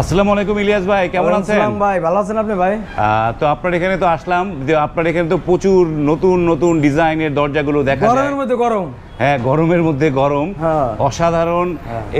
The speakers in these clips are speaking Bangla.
আসসালামু আলাইকুম ইলিয়াস ভাই কেমন আছেন? ভাই ভালো আছেন আপনি ভাই? তো আপনার এখানে তো আসলাম আপনার এখানে তো প্রচুর নতুন নতুন ডিজাইনের দরজাগুলো দেখা যায়। গরমের মধ্যে গরম। হ্যাঁ গরমের মধ্যে গরম হ্যাঁ। অসাধারণ।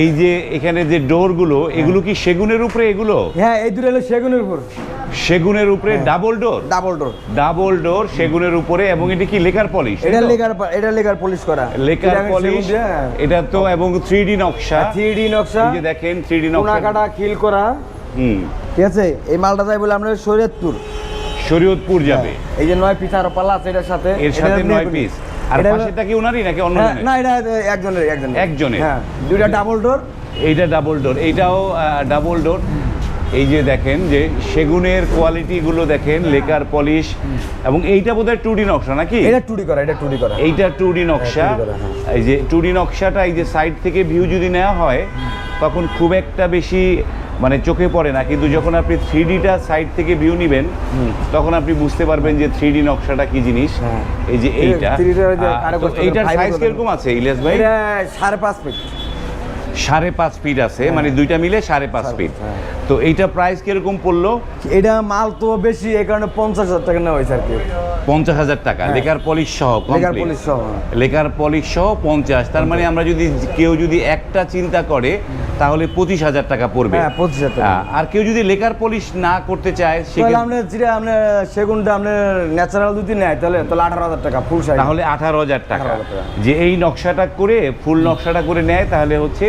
এই যে এখানে যে ডোরগুলো এগুলো কি সেগুনের উপরে এগুলো? হ্যাঁ এই দুটো হলো সেগুনের উপর। সেগুনের উপরে হ্যাঁ। Double door? Double door. Double door সেগুনের উপরে এবং এটা কি লেকার পলিশ এটা লেকার এটা লেকার পলিশ করা। লেকার পলিশ এটা তো এবং থ্রি ডি নকশা। থ্রি ডি নকশা। এই যে দেখেন থ্রি ডি কোনা নকশা। কাটা খিল করা। হুম। ঠিক আছে? এই মালটা যাই বলে আমরা শরীয়তপুর শরীয়তপুর যাবে। এই যে নয় পিস আরও পাল্লা আছে এটার সাথে। এর সাথে নয় পিস আর পাশেটা কি নাকি অন্য হ্যাঁ, না এটা একজনের একজনের। একজনের। হ্যাঁ দুইটা ডাবল ডোর এইটা ডাবল ডোর এইটাও ডাবল ডোর এই যে দেখেন যে সেগুনের কোয়ালিটিগুলো দেখেন লেকার পলিশ এবং এইটা বোধহয় টু ডি নকশা নাকি? এটা টুডি করা এটা টুডি করা। এইটা টু ডি নকশা। হ্যাঁ, 2D করা, হ্যাঁ। এই যে টু ডি নকশাটা এই যে সাইড থেকে ভিউ যদি নেওয়া হয় তখন খুব একটা বেশি মানে চোখে পড়ে না কিন্তু যখন আপনি থ্রি ডিটা সাইড থেকে ভিউ নেবেন তখন আপনি বুঝতে পারবেন যে থ্রি ডি নকশাটা কি জিনিস। হ্যাঁ। এই যে এই এইটা 3D টা যে আহ, আরও তো কষ্ট করে এইটার সাইজ কীরকম আছে ইলিয়াস ভাই? সাড়ে পাঁচ ফিট। সাড়ে পাঁচ ফিট আছে মানে দুইটা মিলে সাড়ে পাঁচ ফিট হ্যাঁ। তো এইটা প্রাইস কীরকম পড়ল? এটা মাল তো বেশি এই কারণে পঞ্চাশ হাজার টাকা নেওয়া হয়েছে আর কি। পঞ্চাশ হাজার টাকা। হ্যাঁ। লেকার পলিশ সহ লেকার পলিশ সহ লেকার পলিশ সহ পঞ্চাশ। তার মানে আমরা যদি কেউ যদি একটা চিন্তা করে তাহলে পঁচিশ হাজার টাকা পড়বে। হ্যাঁ পঁচিশ হাজার হ্যাঁ, আর কেউ যদি লেকার পলিশ না করতে চায় সেক্ষেত্রে আপনার যেটা আপনার সেগুনটা আপনার ন্যাচারাল যদি নেয় তাহলে তাহলে আঠারো হাজার টাকা ফুল তাহলে আঠারো হাজার টাকা। যে এই নকশাটা করে ফুল নকশাটা করে নেয় তাহলে হচ্ছে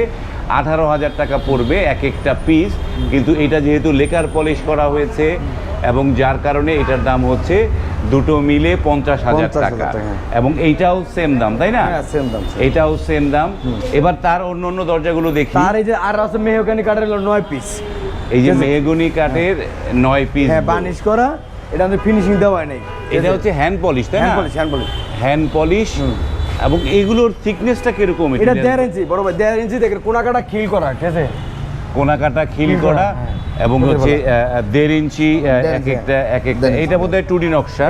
আঠারো হাজার টাকা পড়বে এক একটা পিস কিন্তু এটা যেহেতু লেকার পলিশ করা হয়েছে এবং যার কারণে এটার দাম হচ্ছে দুটো মিলে পঞ্চাশ হাজার টাকা। টাকা। এবং এইটাও সেম দাম তাই না? হ্যাঁ সেম দাম same। এটাও সেম দাম। এবার তার অন্য অন্য দরজাগুলো দেখি। আর এই যে আর আছে মেহকানি কাঠের হলো নয় পিস এই যে মেহগনি কাঠের নয় পিস হ্যাঁ বানিশ করা এটা আমাদের ফিনিশিং দেওয়া হয় নাই। এটা হচ্ছে হ্যান্ড পলিশ তাই hand polish hand polish hand polish এবং এইগুলোর থিকনেসটা কীরকম এটা দেড় ইঞ্চি বড় ভাই দেড় ইঞ্চি দেখেন কোনা কাটা খিল করা ঠিক আছে? কোনা কাটা খিল করা হ্যাঁ। এবং হচ্ছে দেড় ইঞ্চি এক একটা এক একটা। এটা বোধহয় টু ডি নকশা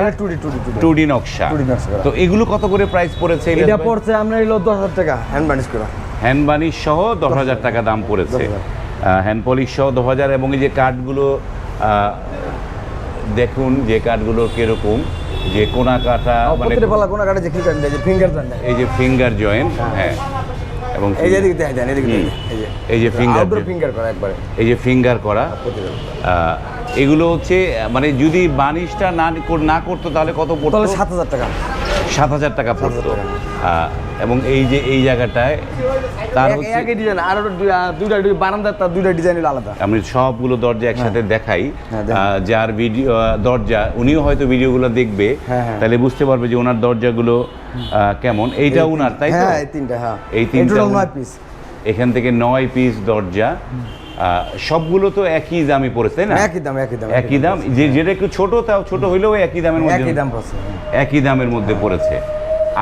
টু ডি নকশা। 2D নকশা তো এগুলো কত করে প্রাইস পড়েছে এটা পড়ছে আমরা এলো দশ হাজার টাকা হ্যান্ড বানিশ করা। হ্যান্ড বানিশ সহ দশ হাজার টাকা দাম পড়েছে। 10,000 হ্যান্ড পলিশ সহ দশ হাজার এবং এই যে কাঠগুলো আহ, দেখুন যে কাঠগুলো কীরকম। যে কোনা কাটা মানে প্রতিটা পাল্লা কোনা কাটা যে ফিঙ্গার জয়েন্ট যে ফিঙ্গার জয়েন্ট এই যে ফিঙ্গার জয়েন্ট হ্যাঁ। এবং এই যে এদিকে দেখেন এদিকে হুম। এই যে এই যে ফিঙ্গার ফিঙ্গার করা একবার। এই যে ফিঙ্গার করা। আহ, এগুলো হচ্ছে মানে যদি বানিশটা না না করতো তাহলে কত পড়তো? তাহলে সাত হাজার টাকা। সাত হাজার টাকা পড়তো এবং এই যে এই জায়গাটায় তার একই ডিজাইন আর দুইটা দুইটা বারান্দার তার দুইটা ডিজাইন আলাদা। আমি সবগুলো দরজা একসাথে দেখাই। হ্যাঁ, যার ভিডিও দরজা উনিও হয়তো ভিডিওগুলো দেখবে। হ্যাঁ, হ্যাঁ। তাহলে বুঝতে পারবে যে ওনার দরজাগুলো কেমন। এইটা উনার তাই তো? হ্যাঁ এই তিনটা হ্যাঁ। এই তিনটা টোটাল উন- নয় পিস এখান থেকে নয় পিস দরজা। সবগুলো তো একই দামই পড়েছে না? একই দাম একই দাম একই দাম যে যেটা একটু ছোট তাও ছোট হইলেও একই দামের মধ্যে একই দাম পড়ছে একই দামের মধ্যে পড়েছে।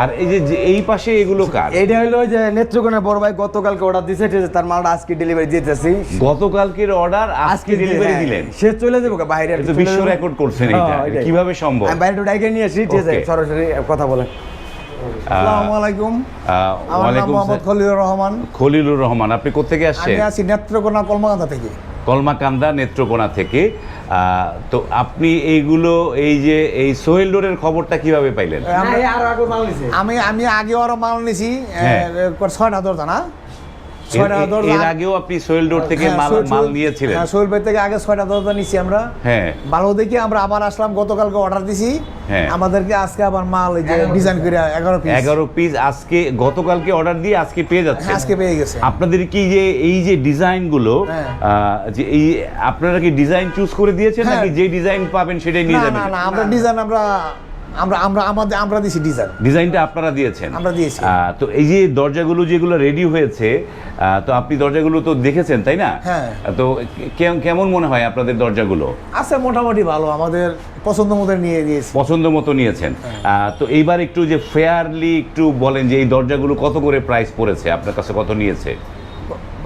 আর এই যে এই পাশে এগুলো কার? এইটা হলো যে নেত্রকোনা বড় ভাই গতকালকে অর্ডার দিছে ঠিক আছে, তার মালটা আজকে ডেলিভারি দিতেছি। গতকালকের অর্ডার আজকে ডেলিভারি হ্যাঁ, দিলেন। সে চলে যাব বাইরে এটা বিশ্ব রেকর্ড করছেন হ্যাঁ, এটা কীভাবে সম্ভব? আমি বাইরে ডাইকে নিয়ে আসি ঠিক আছে সরাসরি কথা বলে আসসালামু আলাইকুম। আমার নাম মোহাম্মদ খলিলুর রহমান। খলিলুর রহমান আপনি কোথেকে আসছেন? আমি আছি নেত্রকোনা কলমাকান্দা থেকে। কলমাকান্দা নেত্রকোনা থেকে। আহ, তো আপনি এইগুলো এই যে এই সোহেল ডোরের খবরটা কীভাবে পাইলেন? আমি আমি আগে আরও মাল নিছি হ্যাঁ। ছয়টা দরজা না? এর- ছয়টা দরজা এর আগেও আপনি সোহেল ডোর থেকে হ্যাঁ, মাল মাল নিয়েছিলেন। হ্যাঁ, সোহেল ভাই থেকে আগে ছয়টা দরজা নিছি আমরা। হ্যাঁ। ভালো দেখে আমরা আবার আসলাম গতকালকে অর্ডার দিছি। হ্যাঁ। আমাদেরকে আজকে আবার মাল এই যে ডিজাইন করে এগারো পিস এগারো পিস আজকে গতকালকে অর্ডার দিয়ে আজকে পেয়ে যাচ্ছে আজকে পেয়ে গেছে। আপনাদের কি যে এই যে ডিজাইনগুলো আহ, যে এই আপনারা কি ডিজাইন চুজ করে দিয়েছেন। নাকি যে ডিজাইন পাবেন সেটাই নিয়ে যাবেন? না না আমরা ডিজাইন আমরা আমরা আমরা আমাদের আমরা দিছি ডিজাইন ডিজাইনটা আপনারা দিয়েছেন। আমরা দিয়েছি। তো এই যে দরজাগুলো যেগুলো রেডি হয়েছে তো আপনি দরজাগুলো তো দেখেছেন তাই না? হ্যাঁ। তো কেমন মনে হয় আপনাদের দরজাগুলো? আছে মোটামুটি ভালো আমাদের পছন্দ মতো নিয়ে দিয়েছি। পছন্দ মতো নিয়েছেন। হ্যাঁ। তো এইবার একটু যে ফেয়ারলি একটু বলেন যে এই দরজাগুলো কত করে প্রাইস পড়েছে? আপনার কাছে কত নিয়েছে?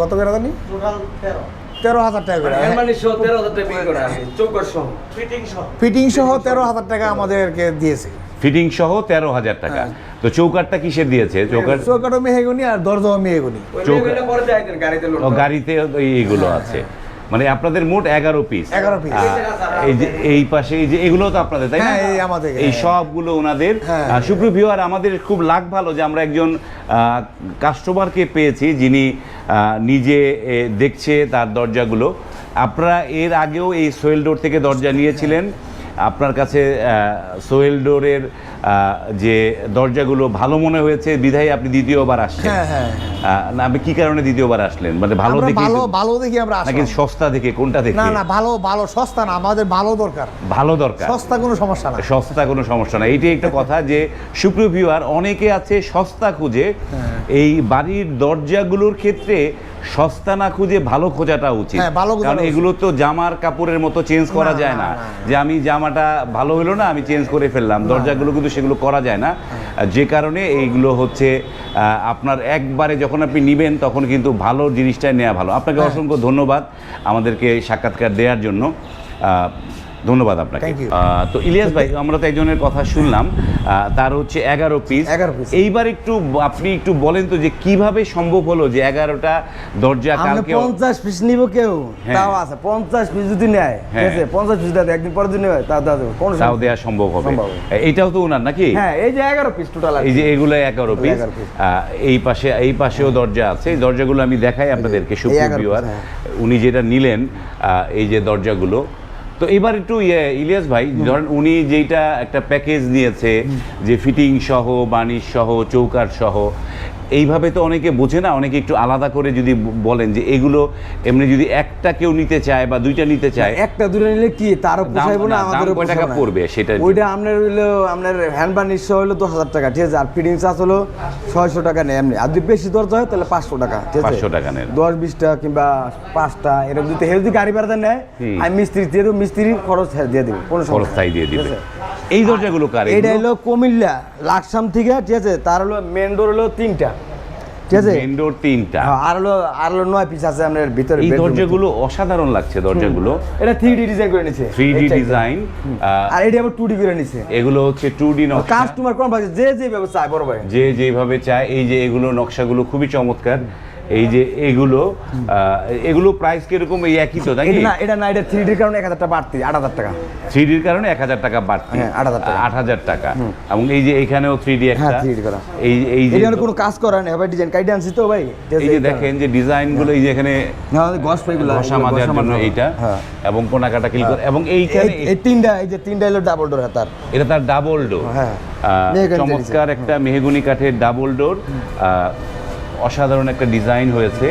কত করে জানি তেরো। মানে তেরো হাজার টাকা বিক্রি করা আছে চৌকর সহ ফিটিং সহ তেরো হাজার টাকা আমাদেরকে দিয়েছে। ফিটিং সহ তেরো হাজার টাকা। হ্যাঁ। তো চৌকাটটা কিসে দিয়েছে? চৌকাট চৌকাটও মেহেগুনি আর দরজাও মেহেগুনি। চৌকা- গাড়িতে লোড ও এইগুলো আছে। মানে আপনাদের মোট এগারো পিস এগারো পিস এই যে এই পাশে এই যে এগুলো তো আপনাদের তাই না? হ্যাঁ, এই আমাদের, এই হ্যাঁ। সবগুলো ওনাদের। হ্যাঁ। সুপ্রিয় ভিউয়ার আমাদের খুব লাগ ভালো যে আমরা একজন কাস্টমারকে পেয়েছি যিনি আহ, নিজে দেখছে তার দরজাগুলো। আপনারা এর আগেও এই সোয়েল ডোর থেকে দরজা নিয়েছিলেন। আপনার কাছে সোয়েল ডোরের যে দরজাগুলো ভালো মনে হয়েছে বিধায় আপনি দ্বিতীয়বার আসছেন। হ্যাঁ, হ্যাঁ, না, আপনি কি কারণে দ্বিতীয়বার আসলেন? মানে ভালো দেখে ভালো ভালো দেখি আমরা নাকি সস্তা দেখে কোনটা দেখে? না না ভালো ভালো সস্তা না আমাদের ভালো দরকার। ভালো দরকার। সস্তা কোনো সমস্যা না। সস্তা কোনো সমস্যা না। এইটাই একটা কথা যে সুপ্রিয় ভিউয়ার অনেকে আছে সস্তা খুঁজে। হ্যাঁ। এই বাড়ির দরজাগুলোর ক্ষেত্রে সস্তা না খুঁজে ভালো খোঁজাটা উচিত। হ্যাঁ, কারণ এগুলো তো জামার কাপড়ের মতো চেঞ্জ করা যায় না। যে আমি জামাটা ভালো হলো না আমি চেঞ্জ করে ফেললাম। দরজাগুলো কিন্তু সেগুলো করা যায় না। হ্যাঁ। যে কারণে এইগুলো হচ্ছে আপনার একবারে যখন আপনি নিবেন তখন কিন্তু ভালো জিনিসটাই নেওয়া ভালো। আপনাকে হ্যাঁ। অসংখ্য ধন্যবাদ আমাদেরকে সাক্ষাৎকার দেওয়ার জন্য। ধন্যবাদ আপনাকে। তো ইলিয়াস ভাই আমরা তো একজনের কথা শুনলাম তার হচ্ছে এগারো পিস 11 piece। এইবার একটু আপনি একটু বলেন তো যে কীভাবে সম্ভব হলো যে এগারোটা দরজা কালকে পঞ্চাশ পিস নিব কেউ? হ্যাঁ। তাও আছে পঞ্চাশ পিস যদি নেয় ঠিক হ্যাঁ। আছে? পঞ্চাশ পিস দেয় একদিন পরের দিন নেবে তাও দেওয়া তাও দেওয়া সম্ভব হবে। এইটাও তো ওনার নাকি? হ্যাঁ এই যে এগারো পিস টোটাল এই যে এগুলো এগারো পিস এই পাশে এই পাশেও দরজা আছে। এই দরজাগুলো আমি দেখাই আপনাদেরকে সুপ্রিয় ভিউয়ার হ্যাঁ। উনি যেটা নিলেন আহ, এই যে দরজাগুলো তো এবার একটু ইয়ে, ইলিয়াস ভাই ধরেন উনি যেটা একটা প্যাকেজ নিয়েছে যে ফিটিং সহ বানিশ সহ চৌকার সহ এইভাবে তো অনেকে বোঝে না অনেকে একটু আলাদা করে যদি বলেন যে এগুলো এমনি যদি একটা কেউ নিতে চায় বা দুইটা নিতে চায় একটা দুটো নিলে কি? তারও পোষাইবো না আমাদের কয় টাকা পড়বে সেটা ওইটা আপনার হইল আপনার হ্যান্ড বার্নিশ হইল দশ হাজার টাকা ঠিক আছে? আর ফিটিং চার্জ হলো ছয়শো টাকা নেয় এমনি। আর যদি বেশি দরজা হয় তাহলে পাঁচশো টাকা ঠিক আছে? 500 টাকা নেয়। দশ বিশটা কিংবা পাঁচটা এরকম যদি হেলদি গাড়ি ভাড়া নেয়। আমি মিস্ত্রি দিয়ে দেবো মিস্ত্রি খরচ দিয়ে দেবো কোনো সমস্যা খরচ দিয়ে দিবে? এই দরজাগুলো কার? এইটা হলো কুমিল্লা লাকসাম থেকে ঠিক আছে? তার হলো মেন ডোর হলো তিনটা ঠিক আছে? ইনডোর তিনটা। হ্যাঁ, আর হলো আর হলো নয় পিস আছে আপনার ভিতরে এই দরজাগুলো অসাধারণ লাগছে দরজাগুলো। এটা থ্রি ডি ডিজাইন করে নিছে। থ্রি ডি এই type এর। ডিজাইন আর এটা আবার টু ডি করে নিছে। এগুলো হচ্ছে টু ডি নকশা। কাস্টমার কোন ভাবে যে যে ব্যবস্থা চায় বড় ভাই। যে যেভাবে চায় এই যে এগুলো নকশাগুলো খুবই চমৎকার। এই যে এগুলো এগুলো প্রাইস কীরকম? এই একই তো নাকি? না এটা না এটা থ্রি ডির কারণে এক হাজার টাকা বাড়তি আট হাজার টাকা। থ্রি ডির কারণে এক হাজার টাকা বাড়তি? হ্যাঁ, 8,000 টাকা। আট হাজার টাকা। এবং এই যে এখানেও থ্রি ডি একটা হ্যাঁ, 3D করা। এই এই যে হলো কোনো কাজ করা নেই ভাই ডিজাইন আনছি তো ভাই। এই যে দেখেন যে ডিজাইনগুলো এই যে এখানে হ্যাঁ, আমাদের গস পাইগুলো ঘষা মাজার জন্য এইটা হ্যাঁ এবং কোনাকাটা ক্লিক এবং এইখানে এই- এই তিনটা এই যে তিনটা হলো ডাবল ডোর তার। এটা তার ডাবল ডোর হ্যাঁ। চমৎকার একটা মেহগুনি কাঠের ডাবল ডোর অসাধারণ একটা ডিজাইন হয়েছে।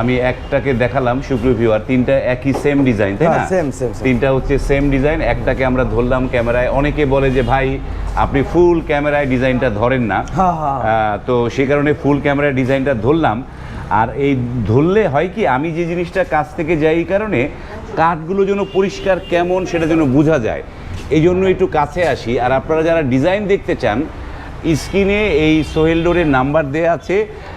আমি একটাকে দেখালাম সুপ্রিয় ভিউয়ার তিনটা একই সেম ডিজাইন তাই না? হ্যাঁ, same। তিনটা হচ্ছে সেম ডিজাইন একটাকে আমরা ধরলাম ক্যামেরায়। অনেকে বলে যে ভাই আপনি ফুল ক্যামেরায় ডিজাইনটা ধরেন না। হ্যাঁ, হ্যাঁ। তো সেই কারণে ফুল ক্যামেরায় ডিজাইনটা ধরলাম। আর এই ধরলে হয় কি আমি যে জিনিসটা কাছ থেকে যাই এই কারণে কাঠগুলো যেন পরিষ্কার কেমন সেটা যেন বোঝা যায়। এই জন্য একটু কাছে আসি। আর আপনারা যারা ডিজাইন দেখতে চান স্ক্রিনে এই সোহেল ডোরের নাম্বার দেওয়া আছে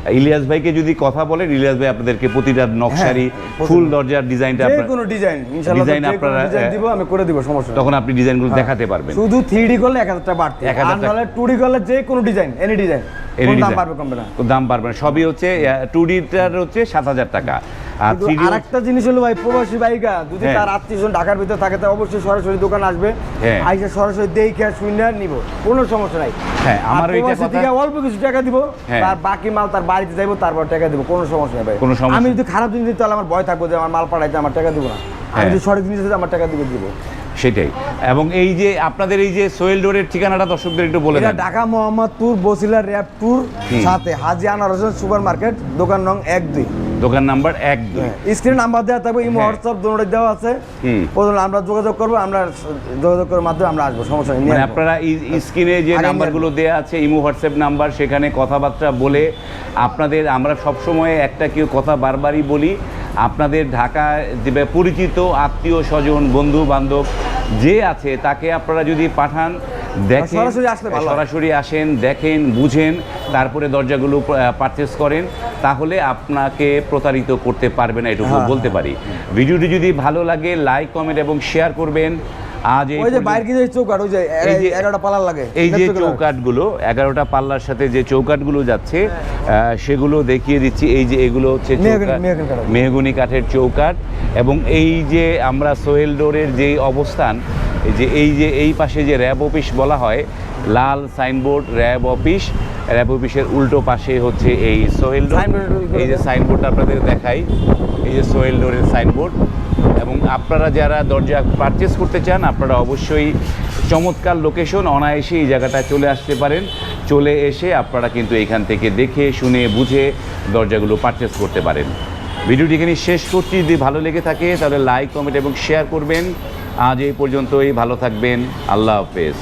ইলিয়াস ভাইকে যদি কথা বলেন ইলিয়াস ভাই আপনাদেরকে প্রতিটা নকশারি ফুল দরজার ডিজাইনটা আপনার কোনো ডিজাইন ইনশাআল্লাহ কোনো আপনারা, হ্যাঁ। দিব আমি করে দিব সমস্যা। তখন আপনি ডিজাইনগুলো দেখাতে পারবেন শুধু থ্রি ডি করলে এক হাজার টাকা বাড়তে 1000 আর টাকা। নাহলে টু ডি করলে যে কোনো ডিজাইন এনি ডিজাইন Any দাম। বাড়বে কমবে না দাম পারবে না সবই হচ্ছে টু ডিটার হচ্ছে সাত হাজার টাকা আর জিনিস হলো ভাই প্রবাসী বাইকা যদি হ্যাঁ। তার আত্মীয় ঢাকার ভিতরে থাকে তো অবশ্যই সরাসরি দোকান আসবে। আইসে আইসা সরাসরি শুনে নিব কোনো সমস্যা নাই। হ্যাঁ, কথা- অল্প কিছু টাকা দিব আর বাকি মাল তার বাড়িতে যাইবো তারপর টাকা দিব কোনো সমস্যা নেই ভাই। কোনো সমস্যা- আমি যদি খারাপ জিনিস দিই তাহলে আমার ভয় থাকব যে আমার মাল পাঠাইতে আমার টাকা দিব না। আমি হ্যাঁ। যদি সঠিক জিনিস আমার টাকা দিব দিব। সেটাই। এবং এই যে আপনাদের এই যে সোহেল ডোরের ঠিকানাটা দর্শকদের একটু বলে দেন। ঢাকা মোহাম্মদপুর বসিলা র্যাপ ট্যুর হুম। সাথে হাজি আনার হোসেন সুপার মার্কেট দোকান নং এক দুই। দোকান নাম্বার এক দুই। স্ক্রিন নাম্বার দেওয়া থাকবে ইমো হ্যাঁ। হোয়াটসঅ্যাপ দুটোই দেওয়া আছে। প্রথমে আমরা যোগাযোগ করব আমরা যোগাযোগ করার মাধ্যমে আমরা আসব সমস্যা নেই মানে আপনারা স্ক্রিনে যে নাম্বারগুলো দেওয়া আছে ইমো হোয়াটসঅ্যাপ নাম্বার সেখানে কথাবার্তা বলে আপনাদের আমরা সবসময় একটা কেউ কথা বারবারই বলি আপনাদের ঢাকায় যে পরিচিত আত্মীয় স্বজন বন্ধু বান্ধব যে আছে তাকে আপনারা যদি পাঠান দেখেন সরাসরি আসেন দেখেন বুঝেন তারপরে দরজাগুলো পারচেস করেন তাহলে আপনাকে প্রতারিত করতে পারবে না এটুকু হ্যাঁ, বলতে পারি। ভিডিওটি যদি ভালো লাগে লাইক কমেন্ট এবং শেয়ার করবেন। আজ এই যে বাইরে কিন্তু চৌকাট ওই যে এই যে- এগারোটা লাগে এই যে দেখছ কিনা? চৌকাটগুলো এগারোটা পাল্লার সাথে যে চৌকাটগুলো যাচ্ছে সেগুলো দেখিয়ে দিচ্ছি। এই যে এগুলো হচ্ছে মেহগনি- কাঠের। চৌকাট। এবং এই যে আমরা সোহেল ডোরের যে অবস্থান যে এই যে এই পাশে যে র্যাব অফিস বলা হয় লাল সাইনবোর্ড র্যাব অফিস। র্যাব অফিসের উল্টো পাশে হচ্ছে এই সোহেল ডোর। এই যে সাইনবোর্ডটা আপনাদের দেখাই। এই যে সোহেল ডোরের সাইনবোর্ড। এবং আপনারা যারা দরজা পারচেস করতে চান, আপনারা অবশ্যই চমৎকার লোকেশন অনায়াসে এই জায়গাটা চলে আসতে পারেন। চলে এসে আপনারা কিন্তু এখান থেকে দেখে, শুনে, বুঝে দরজাগুলো পারচেস করতে পারেন। ভিডিওটি এখানে শেষ করছি। যদি ভালো লেগে থাকে, তাহলে লাইক কমেন্ট এবং শেয়ার করবেন। আজ এই পর্যন্তই। ভালো থাকবেন। আল্লাহ হাফেজ।